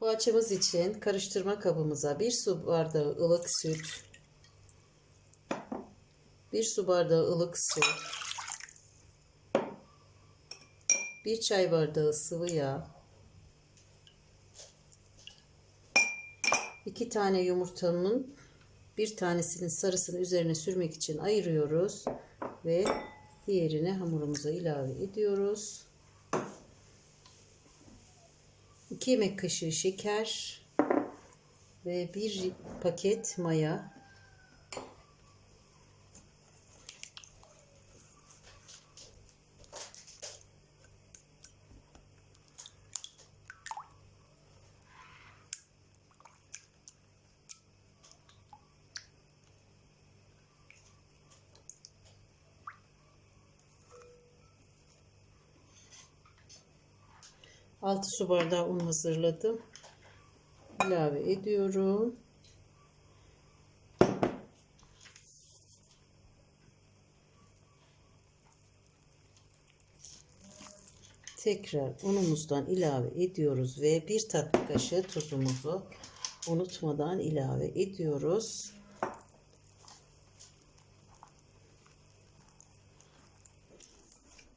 Poğaçamız için karıştırma kabımıza 1 su bardağı ılık süt, 1 su bardağı ılık su, 1 çay bardağı sıvı yağ, 2 tane yumurtanın bir tanesinin sarısını üzerine sürmek için ayırıyoruz ve diğerini hamurumuza ilave ediyoruz. 2 yemek kaşığı şeker ve 1 paket maya. Altı su bardağı un hazırladım. İlave ediyorum. Tekrar unumuzdan ilave ediyoruz ve bir tatlı kaşığı tuzumuzu unutmadan ilave ediyoruz.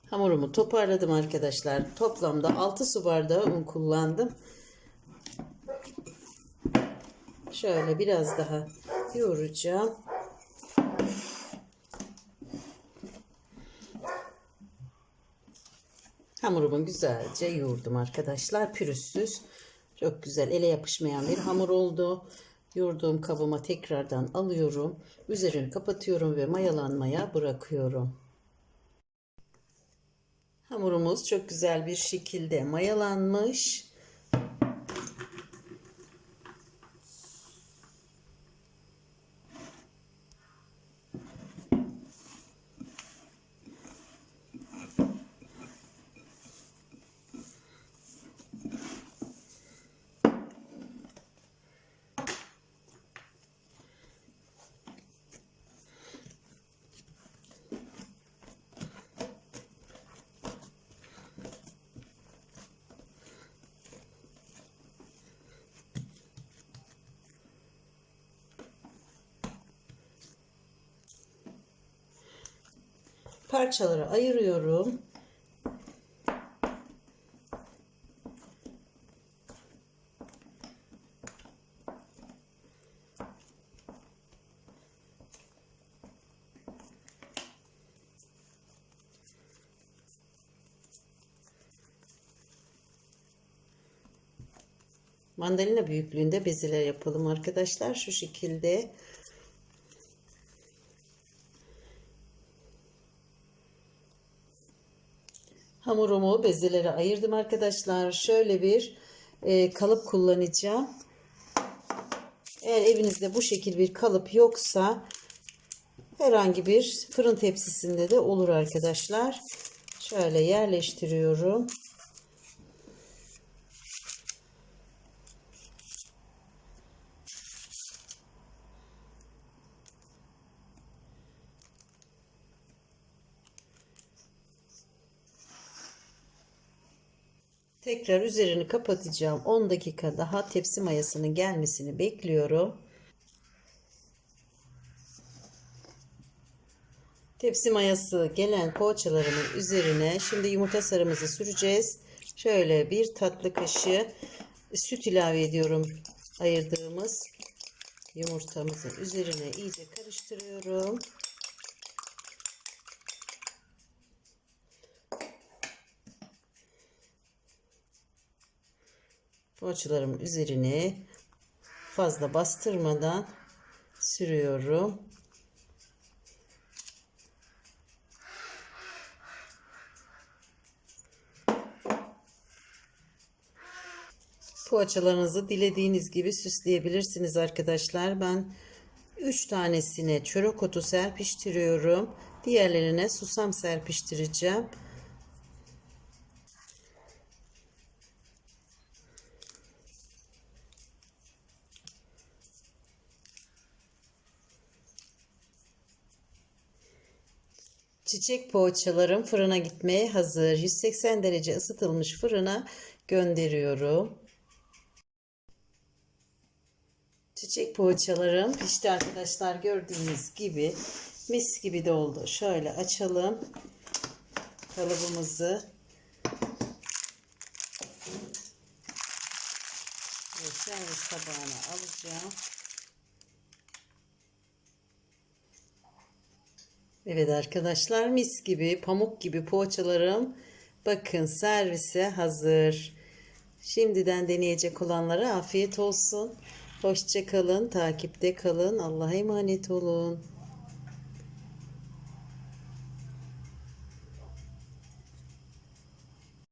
Hamurumu toparladım arkadaşlar. Toplamda 6 su bardağı un kullandım. Şöyle biraz daha yoğuracağım. Hamurumu güzelce yoğurdum arkadaşlar. Pürüzsüz. Çok güzel ele yapışmayan bir hamur oldu. Yoğurduğum kabıma tekrardan alıyorum. Üzerini kapatıyorum ve mayalanmaya bırakıyorum. Hamurumuz çok güzel bir şekilde mayalanmış. Parçalara ayırıyorum. Mandalina büyüklüğünde bezeler yapalım arkadaşlar. Şu şekilde Hamurumu bezelere ayırdım arkadaşlar. Şöyle bir e, kalıp kullanacağım. Eğer evinizde bu şekil bir kalıp yoksa herhangi bir fırın tepsisinde de olur arkadaşlar. Şöyle yerleştiriyorum. Tekrar üzerini kapatacağım. 10 dakika daha tepsi mayasının gelmesini bekliyorum. Tepsi mayası gelen poğaçalarımın üzerine şimdi yumurta sarımızı süreceğiz. Şöyle bir tatlı kaşığı süt ilave ediyorum. Ayırdığımız yumurtamızın üzerine iyice karıştırıyorum. Poğaçalarımın üzerine fazla bastırmadan sürüyorum. Poğaçalarınızı dilediğiniz gibi süsleyebilirsiniz arkadaşlar. Ben 3 tanesine çörek otu serpiştiriyorum. Diğerlerine susam serpiştireceğim. Çiçek poğaçalarım fırına gitmeye hazır. 180 derece ısıtılmış fırına gönderiyorum. Çiçek poğaçalarım pişti arkadaşlar gördüğünüz gibi mis gibi de oldu. Şöyle açalım kalıbımızı. Ve servis tabağına alacağım. Evet arkadaşlar mis gibi pamuk gibi poğaçalarım bakın servise hazır. Şimdiden deneyecek olanlara afiyet olsun. Hoşça kalın, takipte kalın. Allah'a emanet olun.